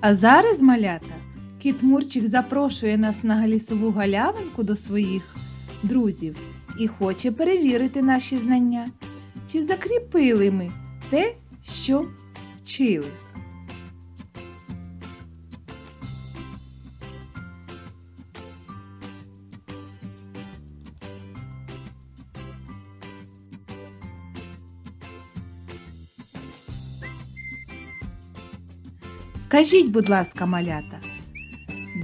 А зараз, малята, кіт Мурчик запрошує нас на лісову галявинку до своїх друзів і хоче перевірити наші знання, чи закріпили ми те, що вчили. Скажіть, будь ласка, малята,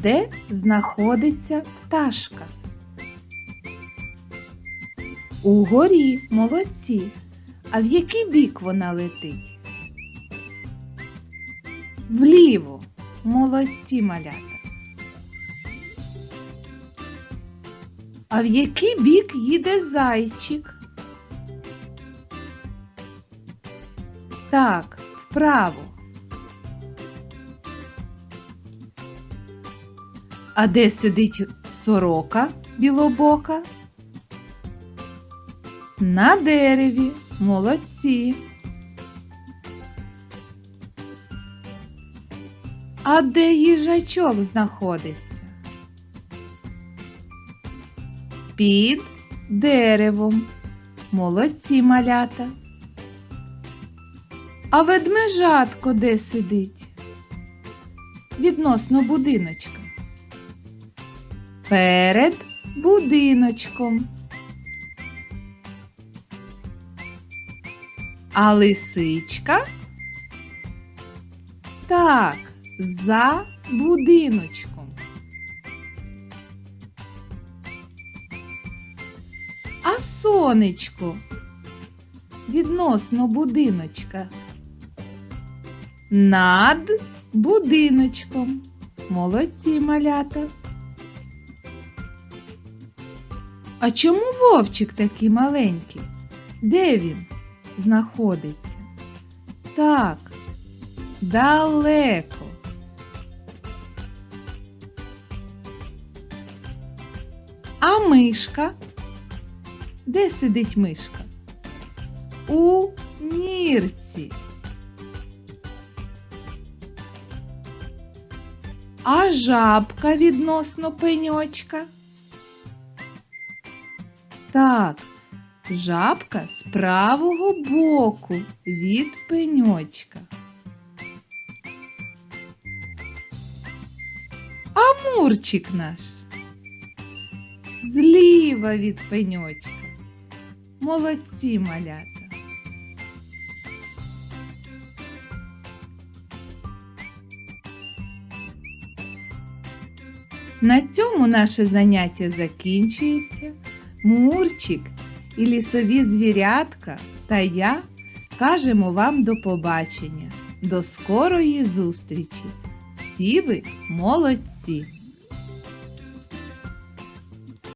де знаходиться пташка? Угорі, молодці. А в який бік вона летить? Вліво, молодці малята. А в який бік їде зайчик? Так, вправо. А де сидить сорока білобока? На дереві. Молодці. А де їжачок знаходиться? Під деревом. Молодці малята. А ведмежатко де сидить? Відносно будиночка. Перед будиночком. А лисичка? Так, за будиночком. А сонечко відносно будиночка. Над будиночком. Молодці малята. А чому вовчик такий маленький? Де він знаходиться? Так, далеко. А мишка? Де сидить мишка? У нірці. А жабка відносно пеньочка? Так, жабка з правого боку від пеньочка. А мурчик наш зліва від пеньочка. Молодці малята. На цьому наше заняття закінчується. Мурчик і лісові звірятка та я кажемо вам до побачення, до скорої зустрічі. Всі ви молодці!